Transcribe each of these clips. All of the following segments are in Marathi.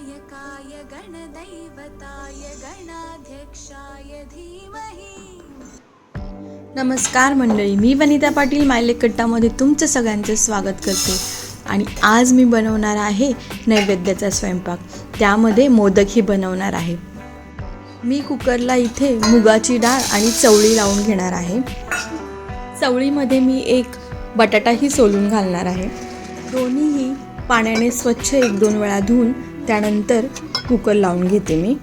नायकाय गणदैवताय गणाध्यक्षाय धीमहि। नमस्कार मंडळी मी वनिता पाटील मायलेकट्टामध्ये तुमचं सगळ्यांचं स्वागत करते. आणि आज मी बनवणार आहे नैवेद्याचा स्वयंपाक. त्यामध्ये मोदकही बनवणार आहे. मी कुकरला इथे मुगाची डाळ आणि चवळी लावून घेणार आहे. चवळीमध्ये मी एक बटाटाही सोलून घालणार आहे. दोन्हीही पाण्याने स्वच्छ एक दोन वेळा धुवून त्यानंतर कुकर लावून घेते मी.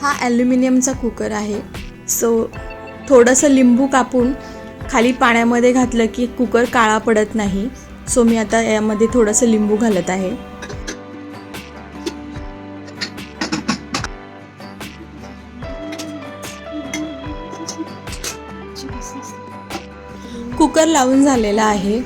हा ॲल्युमिनियमचा कुकर आहे. सो थोडंसं लिंबू कापून खाली पाण्यामध्ये घातलं की कुकर काळा पडत नाही. सो मी आता यामध्ये थोडंसं लिंबू घालत आहे. कुकर लावून झालेला आहे.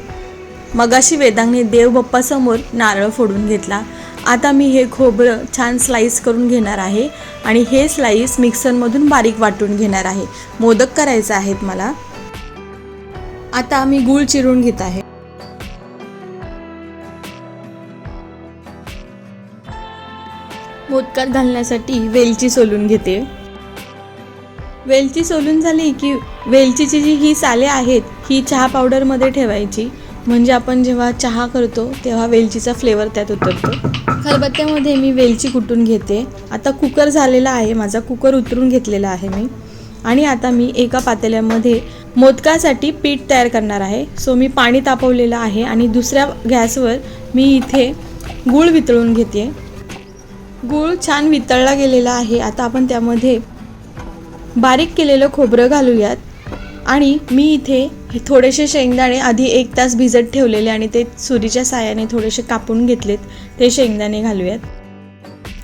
मगाशी वेदांगने देवबाप्पासमोर नारळ फोडून घेतला. आता मी हे खोबरं छान स्लाईस करून घेणार आहे आणि हे स्लाईस मिक्सरमधून बारीक वाटून घेणार आहे. मोदक करायचं आहेत मला. आता मी गूळ चिरून घेत आहे. मोदकात घालण्यासाठी वेलची सोलून घेते. वेलची सोलून झाली की वेलचीची जी ही साले आहेत ही चहा पावडरमध्ये ठेवायची. म्हणजे आपण जेव्हा चहा करतो तेव्हा वेलचीचा फ्लेवर त्यात उतरतो. खलबत्त्यामध्ये मी वेलची कुटून घेते. आता कुकर झालेला आहे माझा कुकर उतरून घेतलेला आहे मी. आणि आता मी एका पातेल्यामध्ये मोदकासाठी पीठ तयार करणार आहे. सो मी पाणी तापवलेलं आहे आणि दुसऱ्या गॅसवर मी इथे गूळ वितळून घेते. गूळ छान वितळला गेलेला आहे. आता आपण त्यामध्ये बारीक केलेलं खोबरं घालूयात. आणि मी इथे थोडेसे शेंगदाणे आधी एक तास भिजत ठेवलेले आणि ते सुरीच्या सायाने थोडेसे कापून घेतलेत. ते शेंगदाणे घालूयात.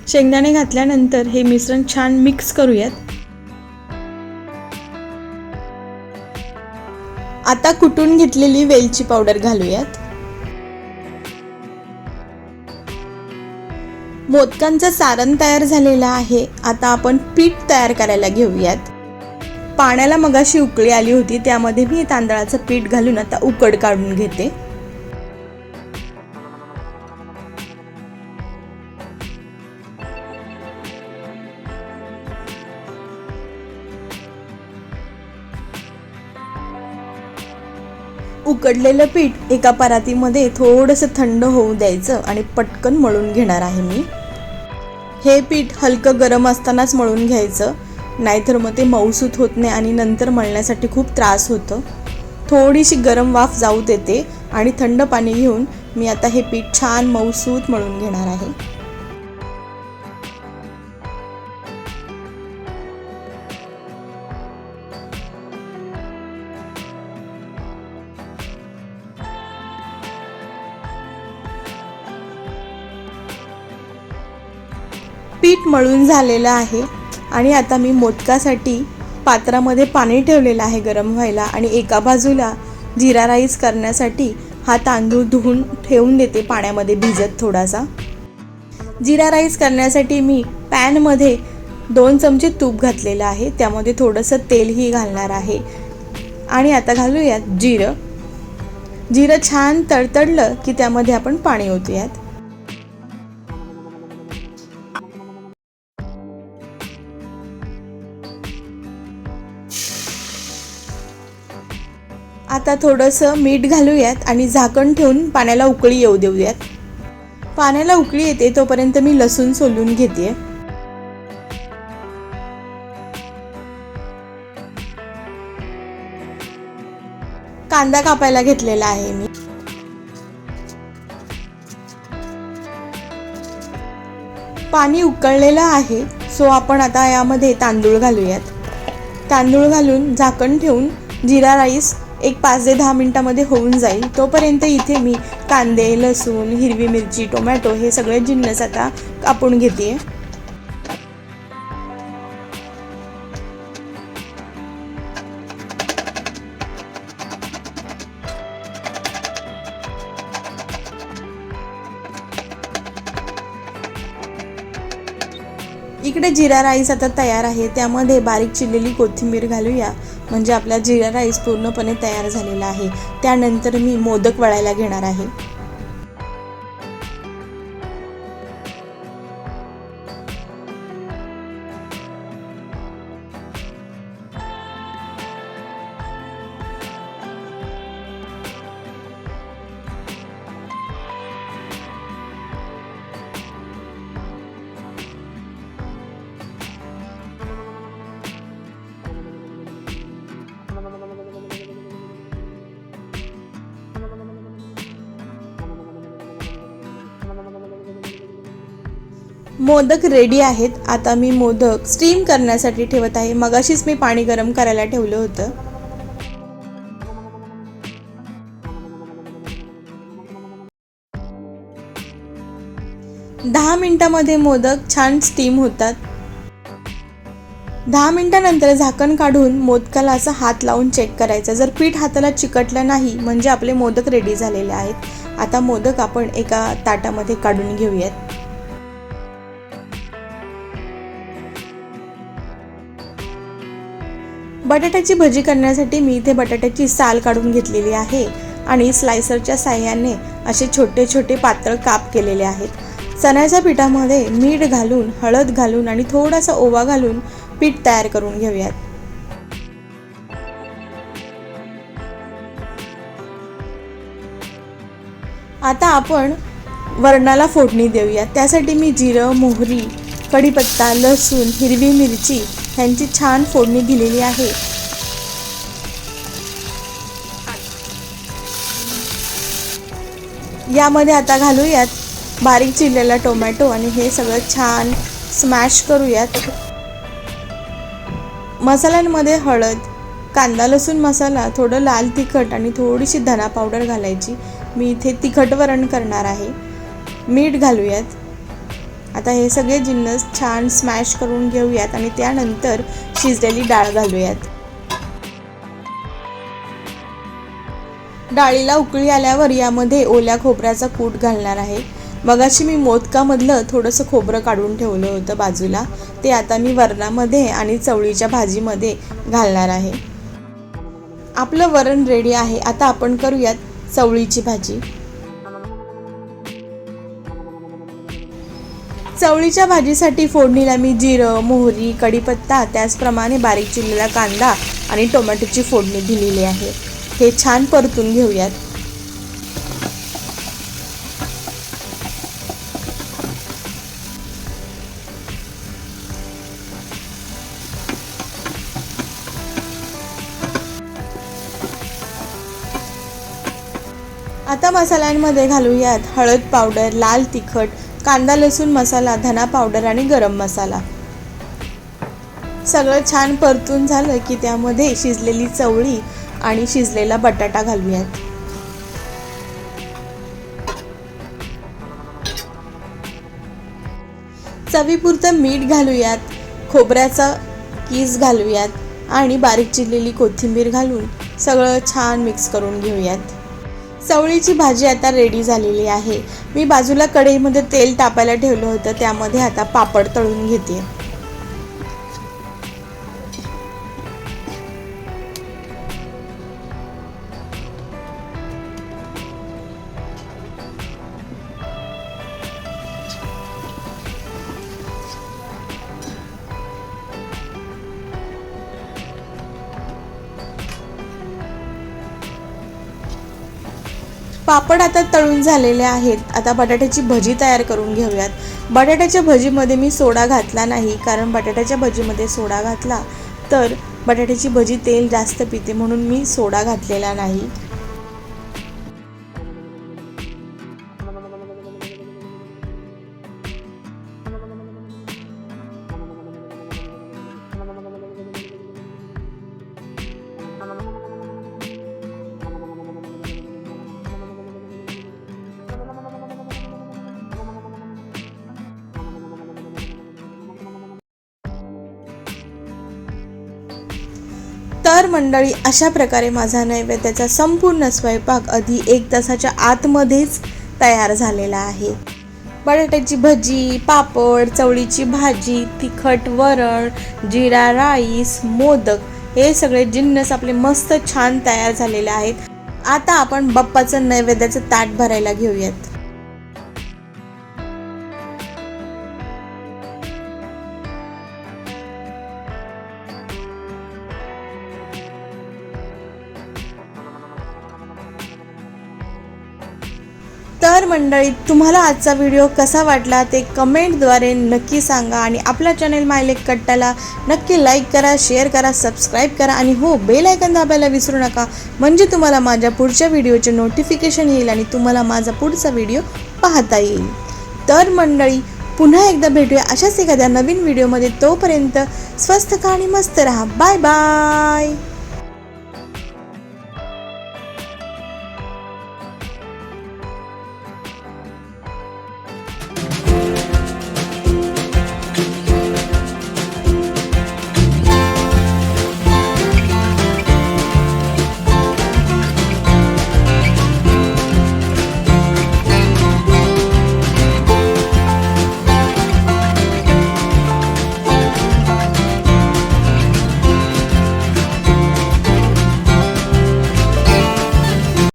शेंगदाणे घातल्यानंतर हे मिश्रण छान मिक्स करूयात. आता कुटून घेतलेली वेलची पावडर घालूयात. मोदकांचं सारण तयार झालेलं आहे. आता आपण पीठ तयार करायला घेऊयात. पाण्याला मगाशी उकळी आली होती त्यामध्ये मी तांदळाचं पीठ घालून आता उकड काढून घेते. उकडलेलं पीठ एका परातीमध्ये थोडंसं थंड होऊ द्यायचं आणि पटकन मळून घेणार आहे मी. हे पीठ हलकं गरम असतानाच मळून घ्यायचं. नाहीतर मग ते मऊसूत होत नाही आणि नंतर मळण्यासाठी खूप त्रास होतं. थोडीशी गरम वाफ जाऊ देते आणि थंड पाणी घेऊन मी आता हे पीठ छान मऊसूत मळून घेणार आहे. पीठ मळून झालेलं आहे आणि आता मी मोदकासाठी पात्रामध्ये पाणी ठेवलेलं आहे गरम व्हायला आणि एका बाजूला जिरा राईस करण्यासाठी हा तांदूळ धुवून ठेवून देते पाण्यामध्ये भिजत थोडासा. जिरा राईस करण्यासाठी मी पॅनमध्ये दोन चमचे तूप घातलेलं आहे त्यामध्ये थोडंसं तेलही घालणार आहे. आणि आता घालूयात जिरं. जिरं छान तडतडलं की त्यामध्ये आपण पाणी ओतूयात. आता थोडंसं मीठ घालूयात आणि झाकण ठेवून पाण्याला उकळी येऊ देऊयात. पाण्याला उकळी येते तोपर्यंत मी लसूण सोलून घेते. कांदा कापायला घेतलेला आहे मी. पाणी उकळलेलं आहे सो आपण आता यामध्ये तांदूळ घालूयात. तांदूळ घालून झाकण ठेवून जिरा राईस एक पाच ते दहा मिनटामध्ये होऊन जाईल. तोपर्यंत इथे मी कांदे लसूण हिरवी मिरची टोमॅटो हे सगळे जिन्नस आता कापून घेते. इकडे जिरा राईस आता तयार आहे. त्यामध्ये बारीक चिरलेली कोथिंबीर घालूया. म्हणजे आपला जिरा राईस पूर्णपणे तयार झालेला आहे. त्यानंतर मी मोदक वळायला घेणार आहे. मोदक रेडी आहेत. आता मी मोदक स्टीम करण्यासाठी ठेवत आहे. मगाशीच मी पाणी गरम करायला ठेवलं होतं. दहा मिनिटामध्ये मोदक छान स्टीम होतात. दहा मिनिटानंतर झाकण काढून मोदकाला असं हात लावून चेक करायचं. जर पीठ हाताला चिकटलं नाही म्हणजे आपले मोदक रेडी झालेले आहेत. आता मोदक आपण एका ताटामध्ये काढून घेऊयात. बटाट्याची भजी करण्यासाठी मी इथे बटाट्याची साल काढून घेतलेली आहे आणि स्लायसरच्या साह्याने असे छोटे छोटे पातळ काप केलेले आहेत. चण्याच्या पिठामध्ये मीठ घालून हळद घालून आणि थोडासा ओवा घालून पीठ तयार करून घेऊयात. आता आपण वरणाला फोडणी देऊया त्यासाठी मी जिरं मोहरी कढीपत्ता लसूण हिरवी मिरची ह्यांची छान फोडणी दिलेली आहे. यामध्ये आता घालूयात बारीक चिरलेला टोमॅटो आणि हे सगळं छान स्मॅश करूयात. मसाल्यांमध्ये हळद कांदा लसूण मसाला थोडं लाल तिखट आणि थोडीशी धना पावडर घालायची. मी इथे तिखट वरण करणार आहे. मीठ घालूयात. आता हे सगळे जिन्नस छान स्मॅश करून घेऊयात आणि त्यानंतर शिजलेली डाळ घालूयात. डाळीला उकळी आल्यावर यामध्ये ओल्या खोबऱ्याचा कूट घालणार आहे. मगाशी मी मोदकामधलं थोडंसं खोबरं काढून ठेवलं होतं बाजूला. ते आता मी वरणामध्ये आणि चवळीच्या भाजीमध्ये घालणार आहे. आपलं वरण रेडी आहे. आता आपण करूयात चवळीची भाजी. चवळीच्या भाजीसाठी फोडणीला मी जिरं मोहरी कढीपत्ता त्याचप्रमाणे बारीक चिरलेला कांदा आणि टोमॅटोची फोडणी दिलेली आहे. हे छान परतून घेऊयात. मसाल्यांमध्ये घालूयात हळद पावडर लाल तिखट कांदा लसूण मसाला धना पावडर आणि गरम मसाला. सगळं छान परतून झालं की त्यामध्ये शिजलेली चवळी आणि शिजलेला बटाटा घालूयात. चवीपुरतं मीठ घालूयात खोबऱ्याचा कीस घालूयात आणि बारीक चिरलेली कोथिंबीर घालून सगळं छान मिक्स करून घेऊयात. चवळीची भाजी आता रेडी झालेली आहे. मी बाजूला कढईमध्ये तेल तापायला ठेवलं होतं त्यामध्ये आता पापड तळून घेते. पापड आता तळून झालेले आहेत. आता बटाट्याची भजी तयार करून घेऊयात. बटाट्याच्या भजीमध्ये मी सोडा घातला नाही कारण बटाट्याच्या भजीमध्ये सोडा घातला तर बटाट्याची भजी तेल जास्त पिते म्हणून मी सोडा घातलेला नाही. तर मंडळी अशा प्रकारे माझा नैवेद्याचा संपूर्ण स्वयंपाक आधी एक तासाच्या आतमध्येच तयार झालेला आहे. बटाट्याची भजी पापड चवळीची भाजी तिखट वरण जिरा राईस मोदक हे सगळे जिन्नस आपले मस्त छान तयार झालेले आहेत. आता आपण बाप्पाचं नैवेद्याचं ताट भरायला घेऊयात. तर मंडळी तुम्हाला आजचा व्हिडिओ कसा वाटला ते कमेंटद्वारे नक्की सांगा आणि आपला चॅनेल मायलेक कट्टाला नक्की लाईक करा शेअर करा सबस्क्राईब करा आणि हो बेल आयकन दाबायला विसरू नका. म्हणजे तुम्हाला माझ्या पुढच्या व्हिडिओचे नोटिफिकेशन येईल आणि तुम्हाला माझा पुढचा व्हिडिओ पाहता येईल. तर मंडळी पुन्हा एकदा भेटूया अशाच एखाद्या नवीन व्हिडिओमध्ये. तोपर्यंत स्वस्थ का आणि मस्त राहा. Bye bye.